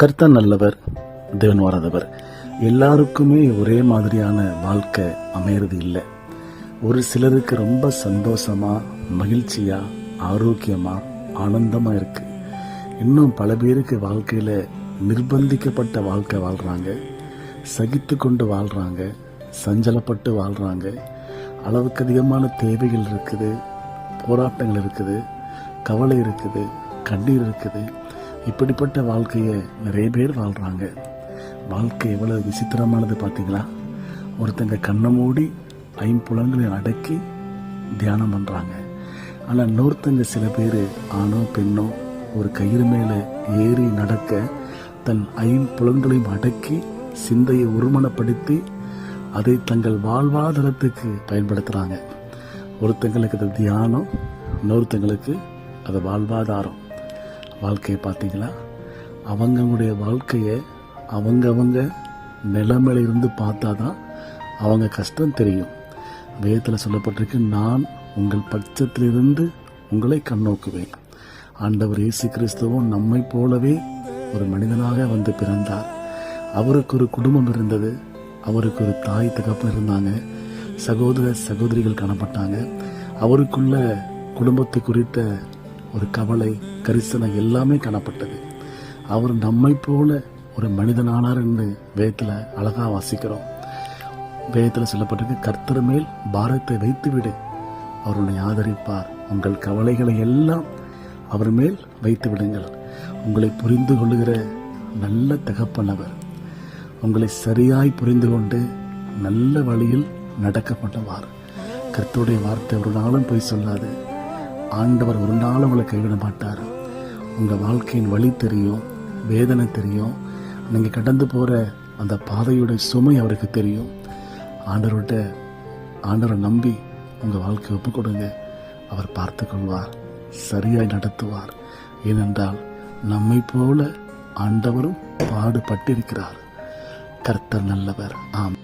கர்த்தர் நல்லவர் தேவன் வராதவர். எல்லாருக்குமே ஒரே மாதிரியான வாழ்க்கை அமையிறது இல்லை. ஒரு சிலருக்கு ரொம்ப சந்தோஷமாக மகிழ்ச்சியாக ஆரோக்கியமாக ஆனந்தமாக இருக்குது இன்னும் பல பேருக்கு வாழ்க்கையில் நிர்பந்திக்கப்பட்ட வாழ்க்கை வாழ்கிறாங்க சகித்து கொண்டு வாழ்கிறாங்க சஞ்சலப்பட்டு வாழ்கிறாங்க அளவுக்கு அதிகமான தேவைகள் இருக்குது போராட்டங்கள் இருக்குது கவலை இருக்குது கண்ணீர் இருக்குது. இப்படிப்பட்ட வாழ்க்கையை நிறைய பேர் வாழ்கிறாங்க வாழ்க்கை எவ்வளவு விசித்திரமானது பார்த்தீங்களா? ஒருத்தங்க கண்ணை மூடி ஐம்புலங்களை அடக்கி தியானம் பண்ணுறாங்க ஆனால் இன்னொருத்தங்க சில பேர் ஆணோ பெண்ணோ ஒரு கயிறு மேலே ஏறி நடக்க தன் ஐம்புலங்களையும் அடக்கி சிந்தையை ஒருமனப்படுத்தி அதை தங்கள் வாழ்வாதாரத்துக்கு பயன்படுத்துகிறாங்க ஒருத்தங்களுக்கு அது தியானம் இன்னொருத்தங்களுக்கு அது வாழ்வாதாரம். வாழ்க்கையை பார்த்தீங்களா? அவங்களுடைய வாழ்க்கையை அவங்கவங்க நிலைமையில இருந்து பார்த்தா தான் அவங்க கஷ்டம் தெரியும். வேதத்தில் சொல்லப்பட்டிருக்கு நான் உங்கள் பட்சத்திலிருந்து உங்களை கண்ணோக்குவேன். ஆண்டவர் இயேசு கிறிஸ்துவும் நம்மை போலவே ஒரு மனிதனாக வந்து பிறந்தார். அவருக்கு ஒரு குடும்பம் இருந்தது. அவருக்கு ஒரு தாய் தகப்பன் இருந்தாங்க. சகோதர சகோதரிகள் காணப்பட்டாங்க. அவருக்குள்ள குடும்பத்தை குறித்த ஒரு கவலை கரிசனை எல்லாமே காணப்பட்டது. அவர் நம்மை போல ஒரு மனிதனானார் என்று வேதத்தில் அழகா வாசிக்கிறோம். வேதத்தில் சொல்லப்பட்டிருக்கு கர்த்தர் மேல் பாரத்தை வைத்துவிடு. அவர் உன்னை ஆதரிப்பார். உங்கள் கவலைகளை எல்லாம் அவர் மேல் வைத்து விடுங்கள் உங்களை புரிந்து கொள்ளுகிற நல்ல தகப்பனவர் உங்களை சரியாய் புரிந்து கொண்டு நல்ல வழியில் நடக்கப்பட்டவார். கர்த்தருடைய வார்த்தை ஒரு நாளும் போய் சொல்லாது. ஆண்டவர் ஒரு நாள் உங்களை கைவிட மாட்டார். உங்கள் வாழ்க்கையின் வழி தெரியும் வேதனை தெரியும். நீங்கள் கடந்து போகிற அந்த பாதையுடைய சுமை அவருக்கு தெரியும். ஆண்டவர்கிட்ட ஆண்டவரை நம்பி உங்கள் வாழ்க்கையை ஒப்பு கொடுங்க அவர் பார்த்து கொள்வார் சரியாய் நடத்துவார். ஏனென்றால் நம்மை போல ஆண்டவரும் பாடுபட்டிருக்கிறார். கர்த்தர் நல்லவர். ஆம்